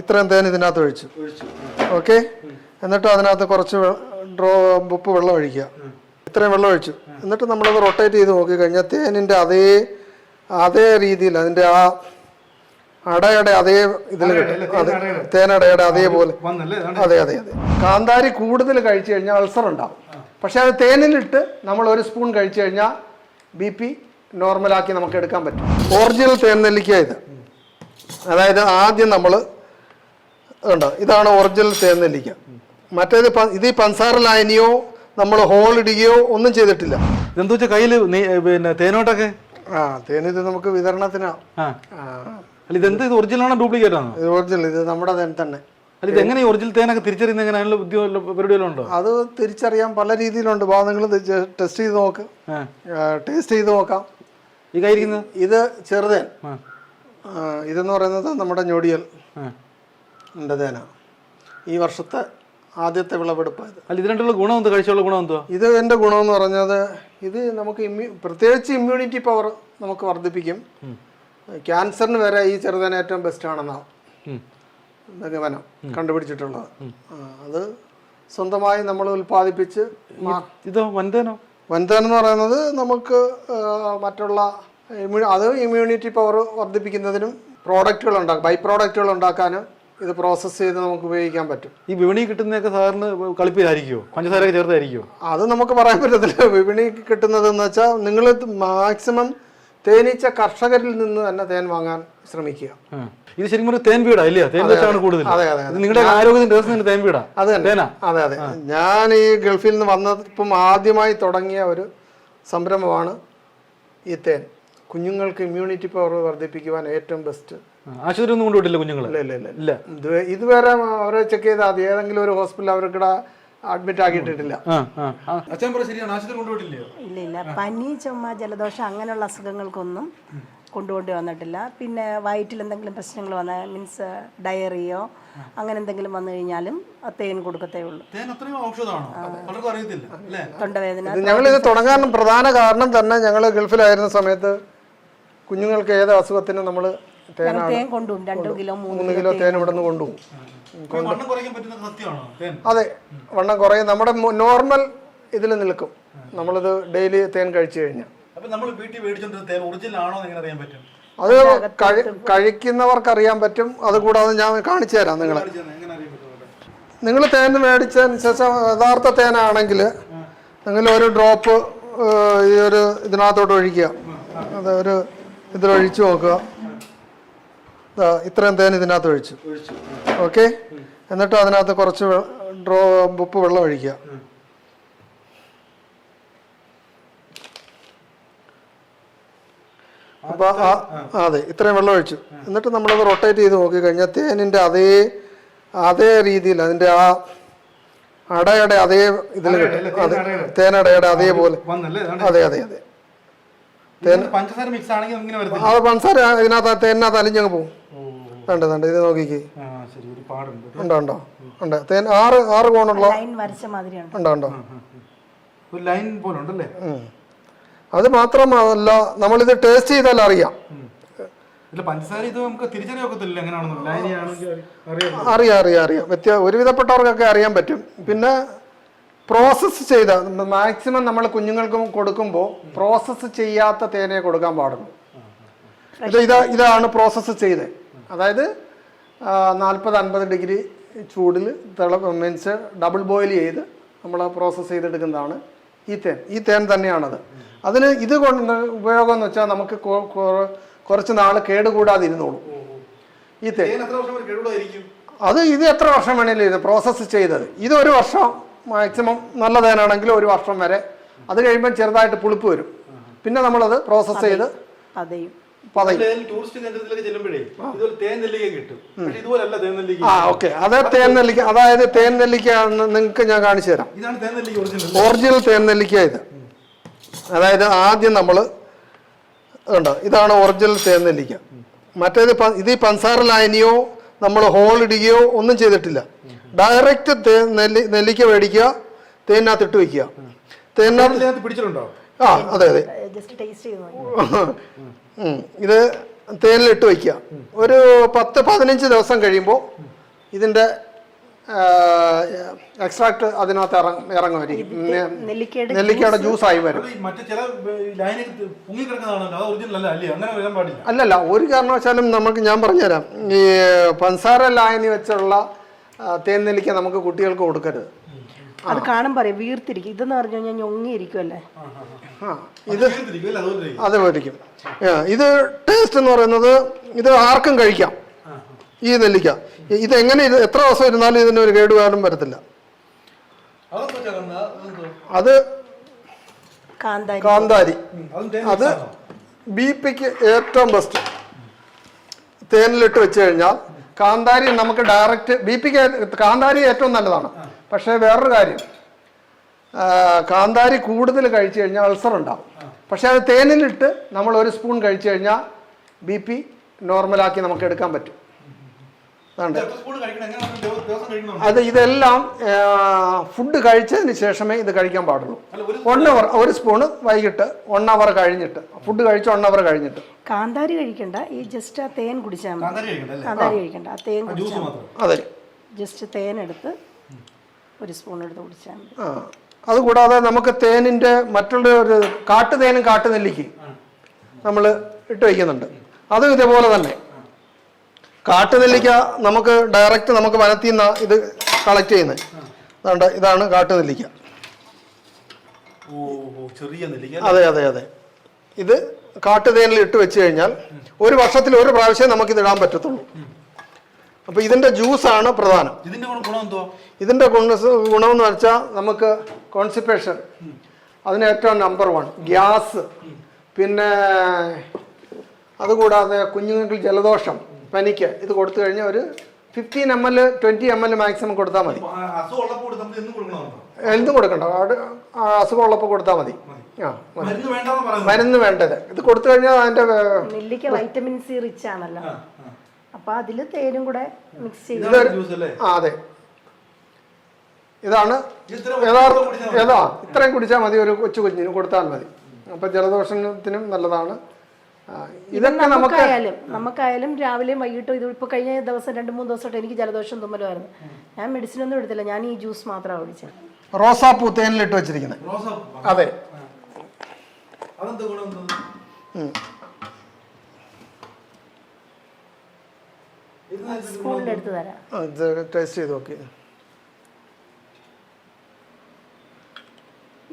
ഇത്രയും തേൻ ഇതിനകത്ത് ഒഴിച്ചു. ഓക്കെ? എന്നിട്ട് അതിനകത്ത് കുറച്ച് ഡ്രോ ഉപ്പ് വെള്ളം ഒഴിക്കുക. ഇത്രയും വെള്ളം ഒഴിച്ചു. എന്നിട്ട് നമ്മളത് റൊട്ടേറ്റ് ചെയ്ത് നോക്കി കഴിഞ്ഞാൽ തേനിന്റെ അതേ അതേ രീതിയിൽ അതിന്റെ ആ അടയുടെ അതേ ഇതിൽ കിട്ടും. അതെ തേനടയുടെ അതേപോലെ അതെ അതെ അതെ കാന്താരി കൂടുതൽ കഴിച്ചു കഴിഞ്ഞാൽ അൾസർ ഉണ്ടാവും. പക്ഷെ അത് തേനിലിട്ട് നമ്മൾ ഒരു സ്പൂൺ കഴിച്ചു കഴിഞ്ഞാൽ ബി പി നോർമലാക്കി നമുക്ക് എടുക്കാൻ പറ്റും. ഒറിജിനൽ തേൻ നെല്ലിക്ക ഇത്. അതായത് ആദ്യം നമ്മൾ ഉണ്ടോ ഇതാണ് ഒറിജിനൽ തേനെല്ലിക്ക മറ്റേത് ഇത് ഈ പൻസാറ ലായനിയോ നമ്മൾ ഹോൾ ഇടുകയോ ഒന്നും ചെയ്തിട്ടില്ല. ഇതെന്താ വെച്ചാൽ കയ്യിൽ പിന്നെ തേനോട്ടൊക്കെ? ആ തേൻ ഇത് നമുക്ക് വിതരണത്തിനാ. അല്ല ഇതെന്ത് ഇത് ഒറിജിനൽ ആണോ ഡ്യൂപ്ലിക്കേറ്റ് ആണോ? ഇത് ഒറിജിനൽ ഇത് നമ്മുടെ തേൻ തന്നെ. അല്ല ഇത് എങ്ങനെ ഒറിജിനൽ തേനൊക്കെ തിരിച്ചറിയുന്ന എങ്ങനെ? അതിനുള്ള ബുദ്ധി പരിപാടികളുണ്ടോ അത് തിരിച്ചറിയാൻ പല രീതിയിലുണ്ട്. വാ നിങ്ങൾ ടെസ്റ്റ് ചെയ്ത് നോക്ക്. ടേസ്റ്റ് ചെയ്ത് നോക്കാം. ഈ കയ്യിരിക്കുന്നത് ഇത് ചെറുതേൻ. ഇതെന്ന് പറയുന്നത് നമ്മുടെ ഞൊടിയൽ. ഉണ്ട് തേന ഈ വർഷത്തെ ആദ്യത്തെ വിളവെടുപ്പ് അല്ല ഇത് രണ്ടുള്ള ഗുണം എന്താ കഴിച്ചുള്ള ഗുണം എന്തുവാ? ഇത് എന്റെ ഗുണമെന്ന് പറഞ്ഞത് ഇത് നമുക്ക് ഇമ്മ്യൂ പ്രത്യേകിച്ച് ഇമ്മ്യൂണിറ്റി പവർ നമുക്ക് വർദ്ധിപ്പിക്കും. ക്യാൻസറിന് വരെ ഈ ചെറുതേന ഏറ്റവും ബെസ്റ്റ് ആണെന്നാണ്. നിഗമനം കണ്ടുപിടിച്ചിട്ടുള്ളത്. അത് സ്വന്തമായി നമ്മൾ ഉൽപ്പാദിപ്പിച്ച് ഇതോ വൻതേനോ? വൻതേന എന്ന് പറയുന്നത് നമുക്ക് മറ്റുള്ള ഇമ്മ്യൂ- അത് ഇമ്മ്യൂണിറ്റി പവർ വർദ്ധിപ്പിക്കുന്നതിനും പ്രോഡക്റ്റുകൾ ഉണ്ടാക്കും ബൈ പ്രോഡക്റ്റുകൾ ഉണ്ടാക്കാനും ഇത് പ്രോസസ്സ് ചെയ്ത് നമുക്ക് ഉപയോഗിക്കാൻ പറ്റും. ഈ വിപണി കിട്ടുന്നതൊക്കെ സാറിന് കളിപ്പിലായിരിക്കുമോ പഞ്ചസാരയൊക്കെ ചേർത്തായിരിക്കുമോ അത് നമുക്ക് പറയാൻ പറ്റത്തില്ല. വിപണി കിട്ടുന്നതെന്ന് വെച്ചാൽ നിങ്ങൾ മാക്സിമം തേനീച്ച കർഷകരിൽ നിന്ന് തന്നെ തേൻ വാങ്ങാൻ ശ്രമിക്കുക. ഇത് ശരിക്കും ഒരു തേൻ വീടാ ഇല്ല തേൻ വെച്ചാണ് കൂടുതൽ. അതെ അതെ നിങ്ങളുടെ ആരോഗ്യത്തിന് രസം തേൻ വീടാ. അത് അതെ അതെ. ഞാൻ ഈ ഗൾഫിൽ നിന്ന് വന്നപ്പം ആദ്യമായി തുടങ്ങിയ ഒരു സംരംഭമാണ് ഈ തേൻ. കുഞ്ഞുങ്ങൾക്ക് ഇമ്മ്യൂണിറ്റി പവർ വർദ്ധിപ്പിക്കുവാൻ ഏറ്റവും ബെസ്റ്റ് ആശുപത്രി ഒന്നും കൊണ്ടുപോയിട്ടില്ല കുഞ്ഞുങ്ങൾ ഇല്ല ഇല്ല ഇല്ല ഇല്ല. ഇത് ഇതുവരെ അവരെ ചെക്ക് ചെയ്താൽ മതി ഏതെങ്കിലും ഒരു ഹോസ്പിറ്റലിൽ അവർക്കിടെ അഡ്മിറ്റ് ആക്കിയിട്ടിട്ടില്ല. ആ ആ. ആ. അച്ഛൻ പറ ശരിയാണ്. ആശുപത്രി കൊണ്ടുപോയിട്ടില്ലയോ ഇല്ല ഇല്ല. പനി ചുമ ജലദോഷം അങ്ങനെയുള്ള അസുഖങ്ങൾക്കൊന്നും കൊണ്ടുകൊണ്ടി വന്നിട്ടില്ല. പിന്നെ വയറ്റിൽ എന്തെങ്കിലും പ്രശ്നങ്ങൾ വന്ന മീൻസ് ഡയറിയോ അങ്ങനെ എന്തെങ്കിലും വന്നു കഴിഞ്ഞാലും തേൻ കൊടുക്കത്തേ ഉള്ളൂ. തൊണ്ടവേദന ഇത് ഞങ്ങൾ ഇത് തുടങ്ങാൻ പ്രധാന കാരണം തന്നെ ഞങ്ങൾ ഗൾഫിലായിരുന്ന സമയത്ത് കുഞ്ഞുങ്ങൾക്ക് ഏത് അസുഖത്തിനും നമ്മൾ തേൻ കൊണ്ടും രണ്ട് കിലോ മൂന്ന് കിലോ തേൻ ഇവിടെ നിന്ന് തേൻ അതെ വണ്ണം കുറയും. നമ്മുടെ നോർമൽ ഇതിൽ നിൽക്കും. നമ്മളിത് ഡെയിലി തേൻ കഴിച്ചു കഴിഞ്ഞാൽ അത് കഴി കഴിക്കുന്നവർക്ക് അറിയാൻ പറ്റും. അതുകൂടാതെ ഞാൻ കാണിച്ചു തരാം നിങ്ങളെ. നിങ്ങൾ തേൻ മേടിച്ചതിന് ശേഷം യഥാർത്ഥ തേനാണെങ്കിൽ നിങ്ങൾ ഒരു ഡ്രോപ്പ് ഈ ഒരു ഇതിനകത്തോട്ട് ഒഴിക്കുക. അത് ഒരു ഇതിലൊഴിച്ചു നോക്കുക. ഇത്രയും തേൻ ഇതിനകത്ത് ഒഴിച്ചു. ഓക്കെ? എന്നിട്ട് അതിനകത്ത് കുറച്ച് ഡ്രോ ഉപ്പ് വെള്ളം ഒഴിക്കുക. അപ്പോൾ ആ അതെ ഇത്രയും വെള്ളം ഒഴിച്ചു. എന്നിട്ട് നമ്മളത് റൊട്ടേറ്റ് ചെയ്ത് നോക്കി കഴിഞ്ഞാൽ തേനിന്റെ അതേ അതേ രീതിയിൽ അതിന്റെ ആ അടയുടെ അതേ ഇതിൽ കിട്ടും. അതെ തേനടയുടെ അതേപോലെ അതെ അതെ അതെ അതെ പഞ്ചസാര മിക്സ് ആണെങ്കിൽ ആ പഞ്ചസാര ഇതിനകത്ത് തേനിനകത്ത് അലിഞ്ഞങ്ങ് പോകും. വേണ്ട വേണ്ട ഇത് നോക്കിക്കേ. ആ ശരി ഒരു പാടുണ്ട്. ഉണ്ടോ ഉണ്ടോ? ഉണ്ട്. തേൻ ആറ് ആറ് കോണുള്ള ഉണ്ടോ ഉണ്ടോ. അത് മാത്രമല്ല നമ്മളിത് ടേസ്റ്റ് ചെയ്താൽ അറിയാം. അറിയാം അറിയാം അറിയാം അറിയാം. വ്യത്യ ഒരുവിധപ്പെട്ടവർക്കൊക്കെ അറിയാൻ പറ്റും. പിന്നെ പ്രോസസ്സ് ചെയ്ത മാക്സിമം നമ്മൾ കുഞ്ഞുങ്ങൾക്ക് കൊടുക്കുമ്പോൾ പ്രോസസ്സ് ചെയ്യാത്ത തേനെ കൊടുക്കാൻ പാടുള്ളൂ. ഇത് ഇതാണ് പ്രോസസ്സ് ചെയ്തത് അതായത് നാൽപ്പത് അൻപത് ഡിഗ്രി ചൂടിൽ തിള മീൻസ് ഡബിൾ ബോയിൽ ചെയ്ത് നമ്മൾ പ്രോസസ്സ് ചെയ്തെടുക്കുന്നതാണ് ഈ തേൻ. ഈ തേൻ തന്നെയാണത്. അതിന് ഇത് കൊണ്ട് ഉപയോഗം എന്ന് വെച്ചാൽ നമുക്ക് കുറച്ച് നാൾ കേടുകൂടാതെ ഇരുന്നോളൂ. ഈ തേൻ. അത് ഇത് എത്ര വർഷം വേണേലും ഇത് പ്രോസസ്സ് ചെയ്തത്. ഇത് ഒരു വർഷം മാക്സിമം നല്ല തേനാണെങ്കിൽ ഒരു വർഷം വരെ. അത് കഴിയുമ്പോൾ ചെറുതായിട്ട് പുളിപ്പ് വരും. പിന്നെ നമ്മളത് പ്രോസസ്സ് ചെയ്ത് അതെയും ടൂറിസ്റ്റ് കേന്ദ്രത്തിലേക്ക് ചെല്ലുമ്പോഴേ ഇതുപോലെ തേൻ നെല്ലിക്ക കിട്ടും. പക്ഷെ ഇതുപോലെ അല്ല തേൻ നെല്ലിക്ക. ആ ഓക്കെ. അത് തേൻ നെല്ലിക്ക. അതായത് തേൻ നെല്ലിക്ക നിങ്ങൾക്ക് ഞാൻ കാണിച്ചു തരാം. ഇതാണ് തേൻ നെല്ലിക്ക ഒറിജിനൽ ഒറിജിനൽ തേൻ നെല്ലിക്ക ഇത്. അതായത് ആദ്യം നമ്മൾ ഉണ്ടോ ഇതാണ് ഒറിജിനൽ തേൻ നെല്ലിക്ക. മറ്റേത് ഇത് ഈ പഞ്ചസാര ലായനിയോ നമ്മൾ ഹോൾ ഇടുകയോ ഒന്നും ചെയ്തിട്ടില്ല. ഡയറക്റ്റ് തേൻ നെല്ലി നെല്ലിക്ക മേടിക്കുക തേനകത്ത് ഇട്ട് വെക്കുക തേനിനകത്ത് പിടിച്ചിട്ടുണ്ടോ? ആ അതെ അതെ. Just taste. ഇത് തേനിലിട്ട് വയ്ക്കുക. ഒരു പത്ത് പതിനഞ്ച് ദിവസം കഴിയുമ്പോൾ ഇതിന്റെ എക്സ്ട്രാക്ട് അതിനകത്ത് ഇറങ്ങും ഇറങ്ങുമായിരിക്കും. നെല്ലിക്കയുടെ ജ്യൂസ് ആയി വരും. അല്ലല്ല ഒരു കാരണവശാലും നമുക്ക് ഞാൻ പറഞ്ഞുതരാം. ഈ പൻസാര ലായനി വെച്ചുള്ള തേൻ നെല്ലിക്ക നമുക്ക് കുട്ടികൾക്ക് കൊടുക്കരുത്. അത് കാണുമ്പോൾ പറയാം വീർത്തിരിക്കും. ഇതെന്ന് പറഞ്ഞു കഴിഞ്ഞാൽ ഞൊങ്ങിയിരിക്കുമല്ലേ ആ ഇത്. അത് മേടിക്കും ഇത് ടേസ്റ്റ് എന്ന് പറയുന്നത് ഇത് ആർക്കും കഴിക്കാം. ഈ നെല്ലിക്ക. ഇത് എങ്ങനെ ഇത് എത്ര ദിവസം ഇരുന്നാലും ഇതിന് ഒരു കേടുപാടും വരത്തില്ല? അത് കാന്താരി. അതും? ബി പിക്ക് ഏറ്റവും ബെസ്റ്റ് തേനിലിട്ട് വെച്ച് കഴിഞ്ഞാൽ കാന്താരി നമുക്ക് ഡയറക്റ്റ് ബി പിക്ക് കാന്താരി ഏറ്റവും നല്ലതാണ്. പക്ഷേ വേറൊരു കാര്യം. കാന്താരി കൂടുതൽ കഴിച്ചു കഴിഞ്ഞാൽ അൾസർ ഉണ്ടാവും. പക്ഷേ അത് തേനിലിട്ട് നമ്മൾ ഒരു സ്പൂൺ കഴിച്ചു കഴിഞ്ഞാൽ ബി പി നോർമലാക്കി നമുക്ക് എടുക്കാൻ പറ്റും. അതുണ്ട്? അത് ഇതെല്ലാം ഫുഡ് കഴിച്ചതിന് ശേഷമേ ഇത് കഴിക്കാൻ പാടുള്ളൂ. ഒരു വൺ അവർ ഒരു സ്പൂണ് വൈകിട്ട് വൺ അവർ കഴിഞ്ഞിട്ട്. ഫുഡ് കഴിച്ച് വൺ അവർ കഴിഞ്ഞിട്ട്. കാന്താരി കഴിക്കണ്ട. ഈ ജസ്റ്റ് ആ തേൻ കുടിച്ചാൽ മതി. കാന്താരി കഴിക്കണ്ട അല്ലേ? കാന്താരി കഴിക്കണ്ട. ആ തേൻ കുടിച്ചാൽ അതെ. ജസ്റ്റ് തേൻ എടുത്ത് ഒരു സ്പൂൺ എടുത്ത് കുടിച്ചാൽ മതി. ആ അതുകൂടാതെ നമുക്ക് തേനിന്റെ മറ്റുള്ള ഒരു കാട്ടുതേനും കാട്ടുനെല്ലിക്ക് നമ്മൾ ഇട്ട് വയ്ക്കുന്നുണ്ട്. അതും ഇതേപോലെ തന്നെ. കാട്ടുനെല്ലിക്ക നമുക്ക് ഡയറക്റ്റ് നമുക്ക് വനത്തിൽ നിന്ന് ഇത് കളക്ട് ചെയ്യുന്നത്. അതുകൊണ്ട് ഇതാണ് കാട്ടുനെല്ലിക്ക. അതെ അതെ അതെ. ഇത് കാട്ടുതേനിൽ ഇട്ട് വെച്ച് കഴിഞ്ഞാൽ ഒരു വർഷത്തിൽ ഒരു പ്രാവശ്യം നമുക്കിത് ഇടാൻ പറ്റത്തുള്ളൂ. അപ്പോൾ ഇതിന്റെ ജ്യൂസാണ് പ്രധാനം. ഇതിന്റെ ഗുണം ഗുണം എന്ന് ഇതിന്റെ ഗുണ ഗുണമെന്ന് വെച്ചാൽ നമുക്ക് കോൺസിപ്പേഷൻ അതിന് ഏറ്റവും നമ്പർ വൺ ഗ്യാസ്. പിന്നെ അതുകൂടാതെ കുഞ്ഞുങ്ങൾക്ക് ജലദോഷം പനിക്ക് ഇത് കൊടുത്തു കഴിഞ്ഞാൽ ഒരു fifteen M L twenty M L maximum കൊടുത്താൽ മതി. എന്തും കൊടുക്കണ്ട. അസുഖമുള്ളപ്പോൾ കൊടുത്താൽ മതി. ആ മരുന്ന് വേണ്ടത്. ഇത് കൊടുത്തു കഴിഞ്ഞാൽ അതിന്റെ വേ- വൈറ്റമിൻ സി റിച്ച് ആണല്ലോ. അപ്പൊ അതിൽ തേനും കൂടെ മിക്സ് ചെയ്ത് അതെ. ഇതാണ് യഥാർത്ഥ. ഏതാ ഇത്രയും കുടിച്ചാൽ മതി ഒരു കൊച്ചു കുഞ്ഞിന് കൊടുത്താൽ മതി. അപ്പം ജലദോഷത്തിനും നല്ലതാണ്. ഇതൊക്കെ നമുക്ക് നമുക്കായാലും നമുക്കായാലും രാവിലെയും വൈകിട്ടും ഇത് ഇപ്പൊ കഴിഞ്ഞ ദിവസം രണ്ട് മൂന്ന് ദിവസമായിട്ട് എനിക്ക് ജലദോഷം തുമ്മലുമായിരുന്നു. ഞാൻ മെഡിസിൻ ഒന്നും എടുത്തില്ല ഞാൻ ഈ ജ്യൂസ് മാത്രമാണ് കുടിച്ചത്. റോസാപ്പൂ തേനിലിട്ട് വെച്ചിരിക്കുന്നത്. അതെ. അതെന്താ ഗുണം അടുത്ത് തരാം. ഇത് ടേസ്റ്റ് ചെയ്ത് നോക്കി.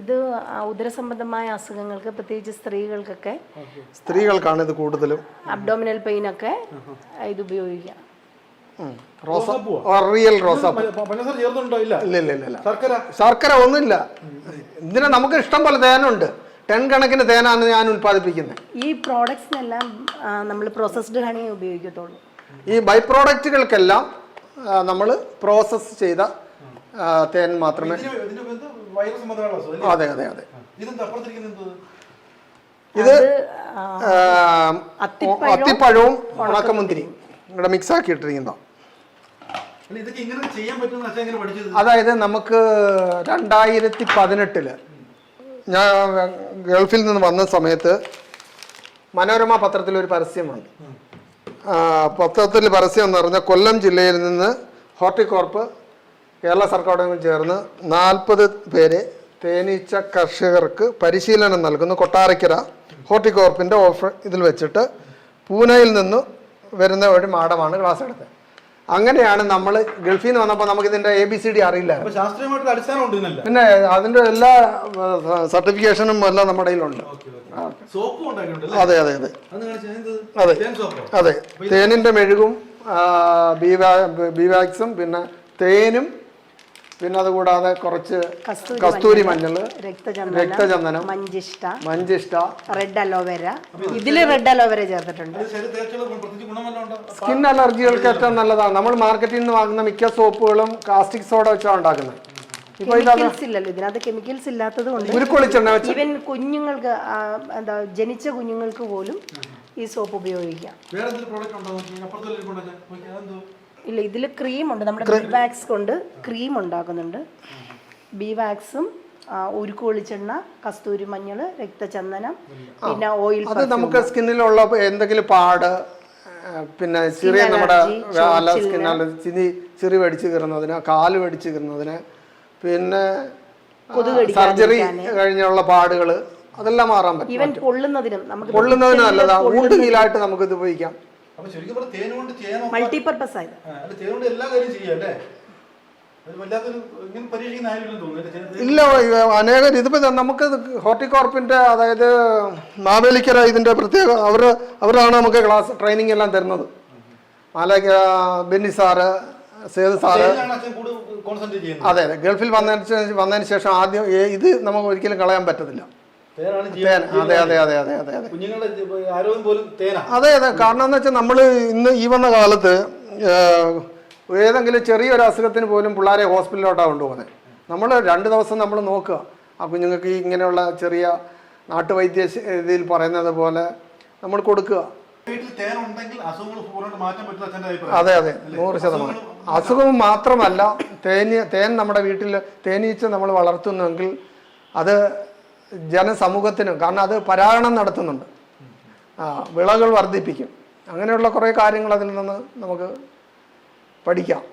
ഇത് ഉദരസംബന്ധമായ അസുഖങ്ങൾക്ക് പ്രത്യേകിച്ച് സ്ത്രീകൾക്കൊക്കെ സ്ത്രീകൾക്കാണ് ഇത് കൂടുതലും. അബ്ഡോമിനൽ പെയിൻ ഒക്കെ ഇത് ഉപയോഗിക്കാം. റിയൽ ശർക്കര? ഒന്നുമില്ല. ഇതിന് നമുക്ക് ഇഷ്ടം പോലെ തേനുണ്ട്. ടെൻ കണക്കിന് തേനാണ് ഞാൻ ഉൽപ്പാദിപ്പിക്കുന്നത് ഈ പ്രോഡക്ട്സിനെല്ലാം നമ്മൾ പ്രോസസ്ഡ് ഹണി ഉപയോഗിക്കത്തുള്ളൂ. ഈ ബൈ പ്രോഡക്റ്റുകൾക്കെല്ലാം നമ്മൾ പ്രോസസ്സ് ചെയ്ത തേൻ മാത്രമേ ഇതിന് ഇതിന് എന്ത് വൈറസ് സംബന്ധമായ അതെ അതെ അതെ. ഇത് അത്തിപ്പഴവും ഉണക്കമുന്തിരി ഇവിടെ മിക്സ് ആക്കി ഇട്ടിരിക്കുന്നതാണ് പഠിച്ചത്? അതായത് നമുക്ക് രണ്ടായിരത്തി പതിനെട്ടിൽ ഞാൻ ഗൾഫിൽ നിന്ന് വന്ന സമയത്ത് മനോരമ പത്രത്തിൽ ഒരു പരസ്യം വന്നു പത്രത്തിൽ പരസ്യം എന്ന് പറഞ്ഞാൽ കൊല്ലം ജില്ലയിൽ നിന്ന് ഹോർട്ടികോർപ്പ് കേരള സർക്കാരോടൊപ്പം ചേർന്ന് നാൽപ്പത് പേരെ തേനീച്ച കർഷകർക്ക് പരിശീലനം നൽകുന്നു. കൊട്ടാരക്കര ഹോർട്ടികോർപ്പിന്റെ ഓഫർ ഇതിൽ വെച്ചിട്ട് പൂനെയിൽ നിന്ന് വരുന്ന ഒരു മാഡമാണ് ക്ലാസ് എടുത്തത്. അങ്ങനെയാണ് നമ്മൾ ഗൾഫിൽ നിന്ന് വന്നപ്പോൾ നമുക്ക് ഇതിന്റെ എ ബി സി ഡി അറിയില്ല പിന്നെ അതിന്റെ എല്ലാ സർട്ടിഫിക്കേഷനും എല്ലാം നമ്മുടെ കയ്യിലുണ്ട്. അതെ അതെ അതെ. അതെ. അതെ. തേനിന്റെ മെഴുകും ബി വാക്സും ബീവാക്സും പിന്നെ തേനും പിന്നെ അതുകൂടാതെ കുറച്ച് കസ്തൂരി മഞ്ഞൾ രക്തചന്ദനം മഞ്ചിഷ്ട മഞ്ചിഷ്ട റെഡ് അലോവേര. ഇതിൽ റെഡ് അലോവേര ചേർത്തിട്ടുണ്ട്. സ്കിൻ അലർജികൾക്ക് ഏറ്റവും നല്ലതാണ്. നമ്മൾ മാർക്കറ്റിൽ നിന്ന് വാങ്ങുന്ന മിക്ക സോപ്പുകളും കാസ്റ്റിക് സോഡ വെച്ചാണ് ഉണ്ടാക്കുന്നത്. കെമിക്കൽസ് ഇല്ലല്ലോ ഇതിനകത്ത് കെമിക്കൽസ് ഇല്ലാത്തത് കൊണ്ട് ഇവൻ കുഞ്ഞുങ്ങൾക്ക് എന്താ ജനിച്ച കുഞ്ഞുങ്ങൾക്ക് പോലും ഈ സോപ്പ് ഉപയോഗിക്കാം. ഇല്ല ഇതിൽ ക്രീം ഉണ്ട്. നമ്മുടെ ബി വാക്സ് കൊണ്ട് ക്രീം ഉണ്ടാക്കുന്നുണ്ട്. ബി വാക്സും ഉരുക്കു വെളിച്ചെണ്ണ കസ്തൂരി മഞ്ഞൾ രക്തചന്ദനം പിന്നെ ഓയിൽ അത് നമുക്ക് സ്കിന്നിലുള്ള എന്തെങ്കിലും പാട് പിന്നെ ചെറിയ നമ്മുടെ അല്ല സ്കിൻ ചിനി ചെറി വെടിച്ച് കയറുന്നതിന് കാൽ വെടിച്ച് കയറുന്നതിന് പിന്നെ സർജറി കഴിഞ്ഞുള്ള പാടുകൾ അതെല്ലാം മാറാൻ പറ്റും. പൊള്ളുന്നതിനും നമുക്ക് പൊള്ളുന്നതിനും നല്ലതാണ് ഊണ്ട് ഹീലായിട്ട് നമുക്ക് ഇത് ഉപയോഗിക്കാം. അപ്പൊ ശരിക്കും പറഞ്ഞാൽ തേൻ കൊണ്ട് ചെയ്യാൻ നോക്കാം. മൾട്ടിപർപ്പസ് ആയത് അല്ല തേൻ കൊണ്ട് എല്ലാ കാര്യം ചെയ്യാം അല്ലേ? അത് ഇങ്ങനെ പരീക്ഷിക്കുന്ന ആരും തോന്നുന്നു ഇല്ല അനേകം ഇതിപ്പോ ഇത് നമുക്ക് ഹോർട്ടികോർപ്പിന്റെ അതായത് മാവേലിക്കര ഇതിന്റെ പ്രത്യേക അവർ അവരാണ് നമുക്ക് ക്ലാസ് ട്രെയിനിങ് എല്ലാം തരുന്നത്. മാലേക്ക ബെന്നി സാറ് സേതു സാറ്. അതെ അതെ. ഗൾഫിൽ വന്നതിന് വന്നതിന് ശേഷം ആദ്യം ഇത് നമുക്ക് ഒരിക്കലും കളയാൻ പറ്റത്തില്ല. തേൻ. അതെ അതെ അതെ അതെ അതെ അതെ. അതെ അതെ. കാരണം എന്ന് വെച്ചാൽ നമ്മൾ ഇന്ന് ഈ വന്ന കാലത്ത് ഏതെങ്കിലും ചെറിയൊരു അസുഖത്തിന് പോലും പിള്ളേരെ ഹോസ്പിറ്റലിലോട്ടാണ് കൊണ്ടുപോകുന്നത് നമ്മൾ രണ്ട് ദിവസം നമ്മൾ നോക്കുക. ആ കുഞ്ഞുങ്ങൾക്ക് ഇങ്ങനെയുള്ള ചെറിയ നാട്ടുവൈദ്യ ഇതിൽ പറയുന്നത് പോലെ നമ്മൾ കൊടുക്കുക. അതെ അതെ. നൂറ് ശതമാനം. അസുഖം മാത്രമല്ല തേനി തേൻ നമ്മുടെ വീട്ടിൽ തേനീച്ച നമ്മൾ വളർത്തുന്നെങ്കിൽ അത് ജനസമൂഹത്തിന് കാരണം അത് പരാഗണം നടത്തുന്നുണ്ട്. വിളകൾ വർദ്ധിപ്പിക്കും. അങ്ങനെയുള്ള കുറേ കാര്യങ്ങൾ അതിൽ നിന്ന് നമുക്ക് പഠിക്കാം.